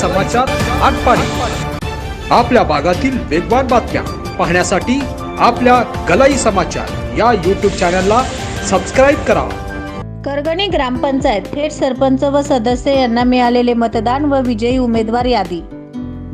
समाचार आटपाडी. आपल्या भागातील वेगवान बातम्या पाहण्यासाठी आपल्या गलाई समाचार या यूट्यूब चॅनलला सबस्क्राईब करा. करगणी ग्रामपंचायत थेट सरपंच व सदस्य यांना मिळालेले मतदान व विजयी उमेदवार यादी.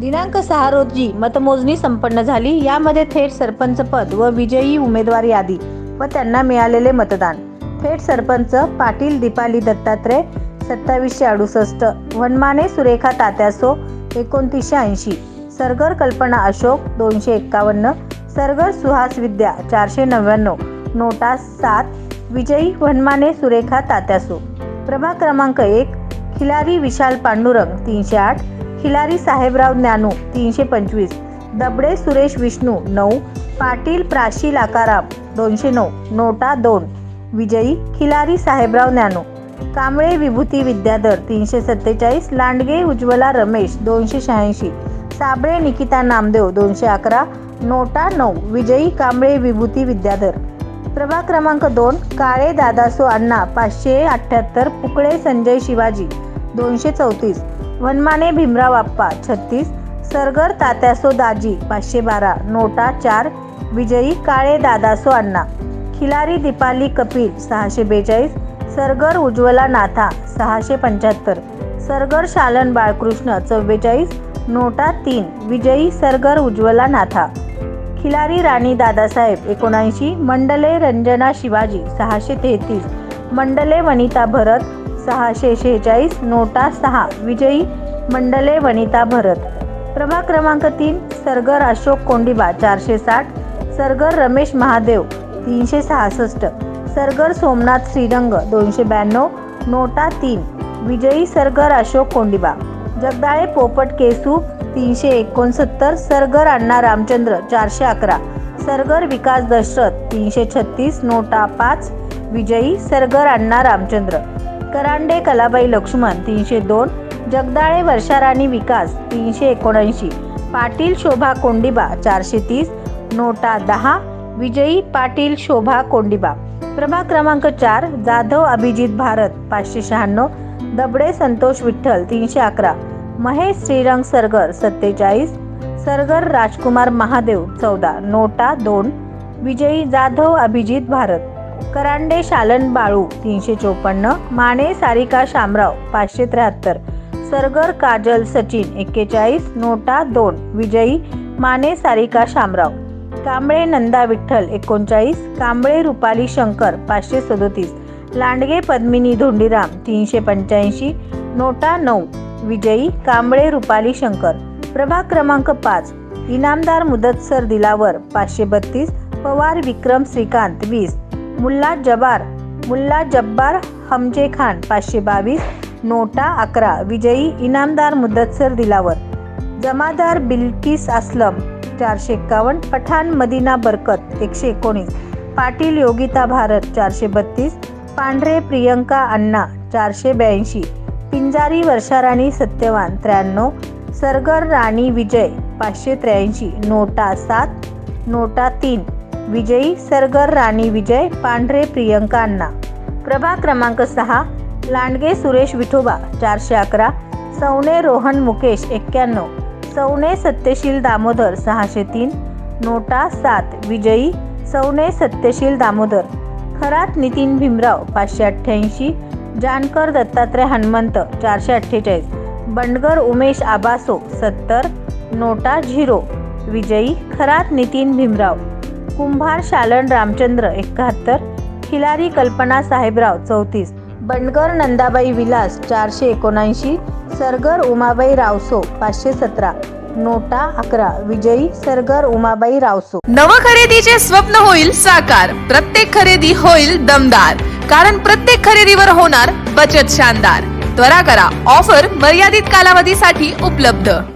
दिनांक सहा रोजी मतमोजणी संपन्न झाली. यामध्ये थेट सरपंच पद व विजयी उमेदवार यादी व त्यांना मिळालेले मतदान. थेट सरपंच पाटील दीपाली दत्तात्रय सत्तावीसशे अडुसष्ट. वनमाने सुरेखा तात्यासो एकोणतीसशे ऐंशी. सरगर कल्पना अशोक दोनशे एक्कावन्न. सरगर सुहास विद्या चारशे नव्याण्णव. नोटा सात. विजयी वनमाने सुरेखा तात्यासो प्रभाग क्रमांक एक. खिलारी विशाल पांडुरंग तीनशे आठ. खिलारी साहेबराव ज्ञानू तीनशे पंचवीस. दबडे सुरेश विष्णू नऊ. पाटील प्राशील आकाराम दोनशे नऊ. नोटा दोन. विजयी खिलारी साहेबराव ज्ञानू. कांबळे विभूती विद्याधर तीनशे सत्तेचाळीस लांडगे उज्ज्वला रमेश दोनशे शहाऐंशी साबळे निकिता नामदेव दोनशे अकरा नोटा नऊ विजयी कांबळे विभूती विद्याधर. प्रभाग क्रमांक दोन काळे दादासो अण्णा पाचशे अठ्ठ्याहत्तर पुकळे संजय शिवाजी दोनशे चौतीस वनमाने भीमराव आप्पा छत्तीस सरगर तात्यासो दाजी पाचशे बारा नोटा चार विजयी काळे दादासो अण्णा खिलारी दीपाली कपिल सहाशे बेचाळीस सरगर उज्ज्वला नाथा सहाशे पंच्याहत्तर. सरगर शालन बाळकृष्ण चव्वेचाळीस. नोटा तीन विजयी सरगर उज्ज्वला नाथा. खिलारी राणी दादासाहेब एकोणऐंशी. मंडले रंजना शिवाजी सहाशे तेहतीस. मंडले वनिता भरत सहाशे शेहेचाळीस. नोटा सहा विजयी. मंडले वनिता भरत. प्रभाग क्रमांक तीन सरगर अशोक कोंडिबा चारशे साठ. सरगर रमेश महादेव तीनशे सहासष्ट. सरगर सोमनाथ श्रीरंग दोनशे ब्याण्णव नोटा तीन. विजयी सरगर अशोक कोंडिबा जगदाळे पोपट केसू तीनशे एकोणसत्तर. सरगर अण्णा रामचंद्र चारशे अकरा. सरगर विकास दशरथ तीनशे छत्तीस. नोटा पाच. विजयी सरगर अण्णा रामचंद्र. करांडे कलाबाई लक्ष्मण तीनशे दोन. जगदाळे वर्षाराणी विकास तीनशे एकोणऐंशी. पाटील शोभा कोंडिबा चारशे तीस. नोटा दहा. विजयी पाटील शोभा कोंडिबा प्रभाग क्रमांक चार जाधव अभिजित भारत पाचशे शहाण्णव दबडे संतोष विठ्ठल तीनशे अकरा महेश श्रीरंग सरगर सत्तेचाळीस सरगर राजकुमार महादेव चौदा नोटा दोन विजयी जाधव अभिजित भारत करांडे शालन बाळू तीनशे चोपन्न माने सारिका शामराव पाचशे त्र्याहत्तर सरगर काजल सचिन एक्केचाळीस नोटा दोन विजयी माने सारिका शामराव. कांबळे नंदा विठ्ठल एकोणचाळीस कांबळे रुपाली शंकर पाचशे सदोतीस लांडगे पद्मिनी धोंडीराम तीनशे पंच्याऐंशी नोटा नऊ विजयी कांबळे रुपाली शंकर प्रभाग क्रमांक पाच इनामदार मुदतसर दिलावर पाचशे बत्तीस पवार विक्रम श्रीकांत वीस मुल्ला जबार मुल्ला जब्बार हमजे खान पाचशे बावीस नोटा अकरा विजयी इनामदार मुदतसर दिलावर जमादार बिल्किस असलम चारशे एक्कावन्न पठाण मदिना बरकत एकशे एकोणीस पाटील योगिता भारत चारशे बत्तीस पांढरे प्रियंका अण्णा चारशे ब्याऐंशी पिंजारी वर्षाराणी सत्यवान त्र्याण्णव सरगर राणी विजय पाचशे त्र्याऐंशी नोटा सात नोटा तीन विजयी सरगर राणी विजय पांढरे प्रियंका अण्णा. प्रभाग क्रमांक सहा लांडगे सुरेश विठोबा चारशे अकरा सवणे रोहन मुकेश एक्क्याण्णव सौने सत्यशील दामोदर सहाशे तीन. नोटा सात विजयी सौने सत्यशील दामोदर. खरात नितीन भीमराव पाचशे अठ्ठ्याऐंशी. जानकर दत्तात्रय हनुमंत चारशे अठ्ठेचाळीस. बंडगर उमेश आबासो सत्तर. नोटा झिरो. विजयी खरात नितीन भीमराव. कुंभार शालन रामचंद्र एकाहत्तर. खिलारी कल्पना साहेबराव चौतीस. बंडगर नंदाबाई विलास चारशे एकोणऐंशी. सरगर उमाबाई रावसो पाचशे सतरा. नोटा अकरा. विजयी सरगर उमाबाई रावसो. नव खरेदीचे स्वप्न होईल साकार. प्रत्येक खरेदी होईल दमदार. कारण प्रत्येक खरेदीवर होणार बचत शानदार. त्वरा करा. ऑफर मर्यादित कालावधीसाठी उपलब्ध.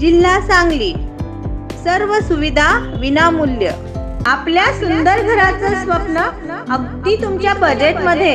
जिल्हा सांगली. सर्व सुविधा विनामूल्य. आपल्या सुंदर घराचं स्वप्न अगदी तुमच्या बजेटमध्ये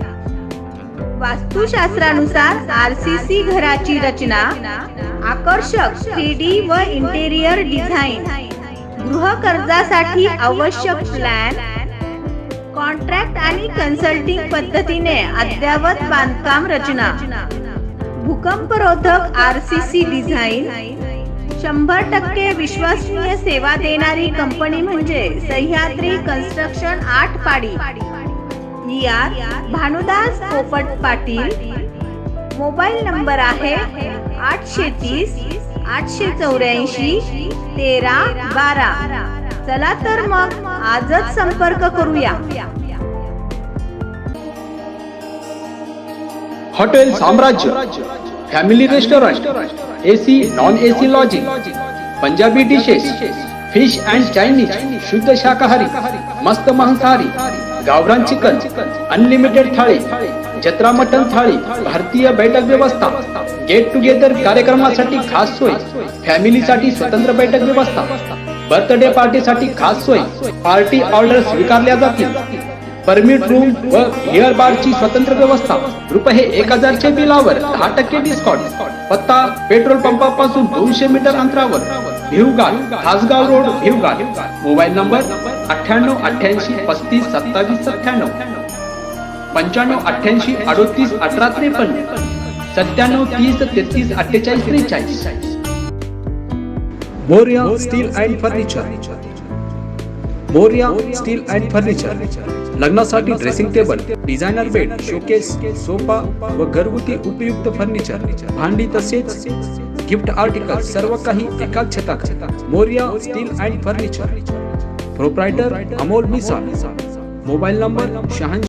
वास्तुशास्त्रानुसार आर सी सी घराची रचना आकर्षक थ्री डी व इंटेरियर डिझाईन गृह कर्जासाठी आवश्यक प्लॅन कॉन्ट्रॅक्ट आणि कन्सल्टिंग पद्धतीने अद्ययावत बांधकाम रचना. भूकंपरोधक आर सी सी डिझाईन शंभर टक्के विश्वसनीय सेवा देणारी कंपनी म्हणजे सह्याद्री कन्स्ट्रक्शन आठ पाडी. यात भानुदास पोपट पाटील. मोबाईल नंबर आहे आठशे तीस आठशे चौऱ्याऐंशी तेरा बारा. चला तर मग आजच संपर्क करूया. Hotel Samrajya family restaurant AC non AC lodging Punjabi dishes fish and Chinese शुद्ध शाकाहारी मस्त मांसाहारी गावरान चिकन अनलिमिटेड थाळी जत्रा मटन थाळी भारतीय बैठक व्यवस्था गेट टुगेदर कार्यक्रमासाठी खास सोय फॅमिलीसाठी स्वतंत्र बैठक व्यवस्था बर्थडे पार्टीसाठी खास सोय पार्टी ऑर्डर स्वीकारल्या जातील. परमिट रूम व बिअर बारची स्वतंत्र व्यवस्था रुपये एक हजारच्या बिलावर दहा टक्के डिस्काउंट पत्ता पेट्रोल पंपापासून दोनशे मीटर अंतरावर Bhivgaon Khasgaon road Bhivgaon mobile number अठ्ठ्याण्णव, अठ्ठ्याऐंशी, पस्तीस, सत्तावीस, सत्त्याण्णव. पंच्याण्णव, अठ्ठ्याऐंशी, अडोतीस, अठरा, त्रेपन्न. सत्त्याण्णव, तीस, तेहतीस, अठ्ठेचाळीस, त्रेचाळीस. Morya steel and furniture. Morya steel and furniture. लग्नासाठी dressing table, designer bed, showcase, sofa व घरगुती उपयुक्त फर्निचर. भांडी तसेच गिफ्ट आर्टिकल, सर्व काही एकाच छताखाली. Morya steel and furniture. Proprietor Amol Misa mobile number शहाऐंशी